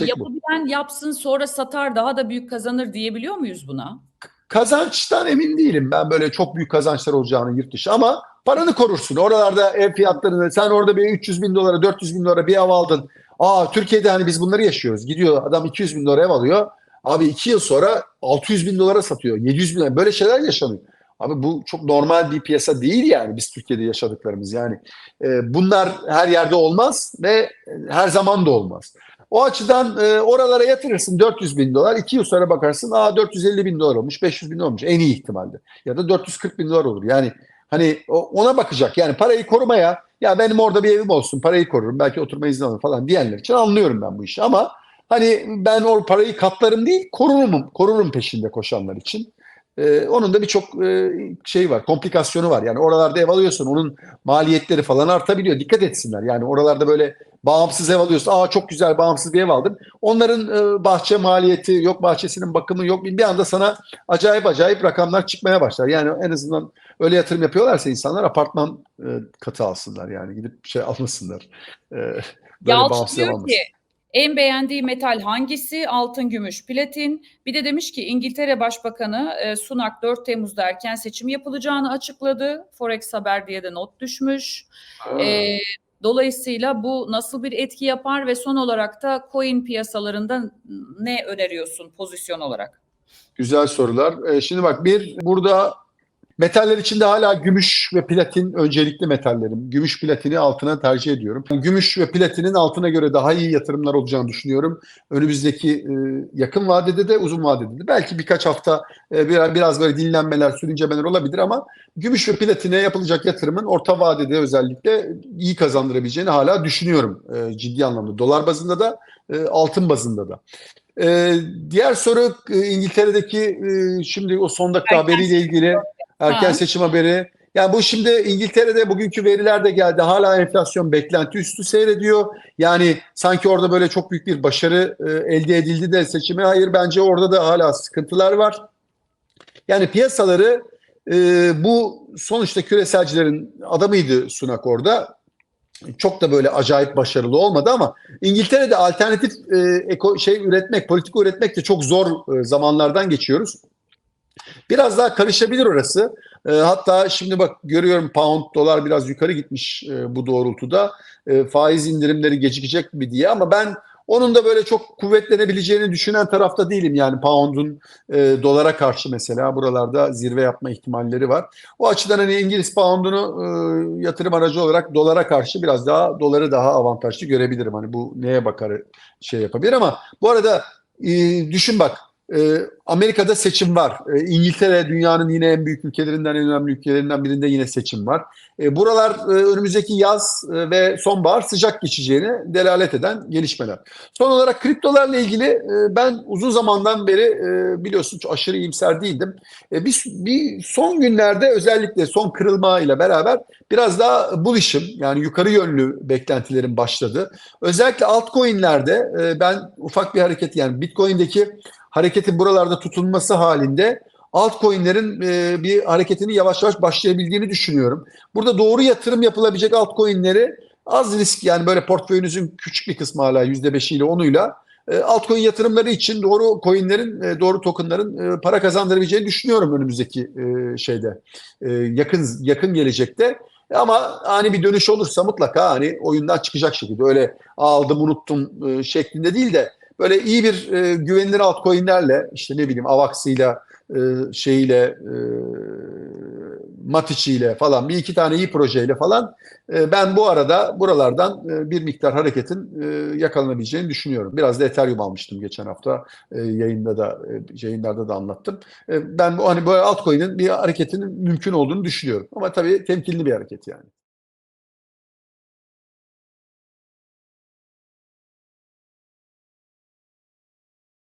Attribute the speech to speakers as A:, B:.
A: Yapabilen yapsın sonra satar daha da büyük kazanır diyebiliyor muyuz buna?
B: Kazançtan emin değilim. Ben böyle çok büyük kazançlar olacağını yurt dışı ama paranı korursun. Oralarda ev fiyatlarını sen orada bir 300 bin dolara 400 bin dolara bir ev aldın. Aa Türkiye'de hani biz bunları yaşıyoruz. Gidiyor adam 200 bin dolara ev alıyor. Abi 2 yıl sonra 600 bin dolara satıyor. 700 bin dolara. Böyle şeyler yaşanıyor. Abi bu çok normal bir piyasa değil yani biz Türkiye'de yaşadıklarımız yani. E, bunlar her yerde olmaz ve her zaman da olmaz. O açıdan e, oralara yatırırsın 400 bin dolar. 2 yıl sonra bakarsın aa 450 bin dolar olmuş, 500 bin olmuş en iyi ihtimalle. Ya da 440 bin dolar olur. Yani hani ona bakacak. Yani parayı korumaya ya benim orada bir evim olsun parayı korurum belki oturma izni alırım falan diyenler için anlıyorum ben bu işi. Ama hani ben o parayı katlarım değil korurum, korurum peşinde koşanlar için. Ee, onun da birçok e, şey var, komplikasyonu var. Yani oralarda ev alıyorsun, onun maliyetleri falan artabiliyor. Dikkat etsinler. Yani oralarda böyle bağımsız ev alıyorsun. Aa çok güzel bağımsız bir ev aldım. Onların e, bahçe maliyeti, yok bahçesinin bakımı yok. Bir anda sana acayip acayip rakamlar çıkmaya başlar. Yani en azından öyle yatırım yapıyorlarsa insanlar apartman e, katı alsınlar. Yani gidip şey almasınlar. E, böyle
A: Yalçın
B: bağımsız ev
A: diyor
B: almasınlar.
A: ki en beğendiği metal hangisi? Altın, gümüş, platin. Bir de demiş ki İngiltere Başbakanı e, Sunak 4 Temmuz'da erken seçim yapılacağını açıkladı. Forex Haber diye de not düşmüş. E, dolayısıyla bu nasıl bir etki yapar ve son olarak da coin piyasalarında ne öneriyorsun pozisyon olarak?
B: Güzel sorular. Ee, şimdi bak bir burada metaller içinde hala gümüş ve platin öncelikli metallerim. Gümüş platini altına tercih ediyorum. Gümüş ve platinin altına göre daha iyi yatırımlar olacağını düşünüyorum. Önümüzdeki e, yakın vadede de uzun vadede de. Belki birkaç hafta e, biraz, biraz böyle dinlenmeler, sürüncemeler olabilir ama gümüş ve platine yapılacak yatırımın orta vadede özellikle iyi kazandırabileceğini hala düşünüyorum e, ciddi anlamda. Dolar bazında da e, altın bazında da. Ee, diğer soru e, İngiltere'deki e, şimdi o son dakika haberiyle ilgili erken
A: Ha.
B: seçim haberi. Yani bu şimdi İngiltere'de bugünkü veriler de geldi. Hala enflasyon beklenti üstü seyrediyor. Yani sanki orada böyle çok büyük bir başarı e, elde edildi de seçime. Hayır bence orada da hala sıkıntılar var. Yani piyasaları e, bu sonuçta küreselcilerin adamıydı Sunak orada. Çok da böyle acayip başarılı olmadı ama İngiltere'de alternatif e, eko, şey üretmek, politika üretmek de çok zor e, zamanlardan geçiyoruz. Biraz daha karışabilir orası. E, hatta şimdi bak görüyorum pound dolar biraz yukarı gitmiş e, bu doğrultuda. E, faiz indirimleri gecikecek mi diye ama ben onun da böyle çok kuvvetlenebileceğini düşünen tarafta değilim. Yani pound'un e, dolara karşı mesela buralarda zirve yapma ihtimalleri var. O açıdan hani İngiliz pound'unu e, yatırım aracı olarak dolara karşı biraz daha doları daha avantajlı görebilirim. Hani bu neye bakar şey yapabilir ama bu arada e, düşün bak e, Amerika'da seçim var. E, İngiltere dünyanın yine en büyük ülkelerinden, en önemli ülkelerinden birinde yine seçim var. E, buralar e, önümüzdeki yaz e, ve sonbahar sıcak geçeceğini delalet eden gelişmeler. Son olarak kriptolarla ilgili e, ben uzun zamandan beri e, biliyorsun aşırı iyimser değildim. E, bir, bir son günlerde özellikle son kırılma ile beraber biraz daha bullish'im yani yukarı yönlü beklentilerim başladı. Özellikle altcoin'lerde e, ben ufak bir hareket yani Bitcoin'deki hareketin buralarda tutunması halinde altcoin'lerin e, bir hareketini yavaş yavaş başlayabildiğini düşünüyorum. Burada doğru yatırım yapılabilecek altcoin'leri az risk yani böyle portföyünüzün küçük bir kısmı hala %5'iyle 10'uyla e, altcoin yatırımları için doğru coinlerin, e, doğru tokenların e, para kazandırabileceğini düşünüyorum önümüzdeki e, şeyde e, yakın yakın gelecekte. Ama hani bir dönüş olursa mutlaka hani oyundan çıkacak şekilde öyle aldım unuttum e, şeklinde değil de böyle iyi bir e, güvenilir altcoin'lerle işte ne bileyim Avax'ıyla e, şeyiyle e, Matic'iyle falan bir iki tane iyi projeyle falan e, ben bu arada buralardan e, bir miktar hareketin e, yakalanabileceğini düşünüyorum. Biraz da Ethereum almıştım geçen hafta e, yayında da e, yayınlarda da anlattım. E, ben bu hani böyle altcoin'in bir hareketinin mümkün olduğunu düşünüyorum. Ama tabii temkinli bir hareket yani.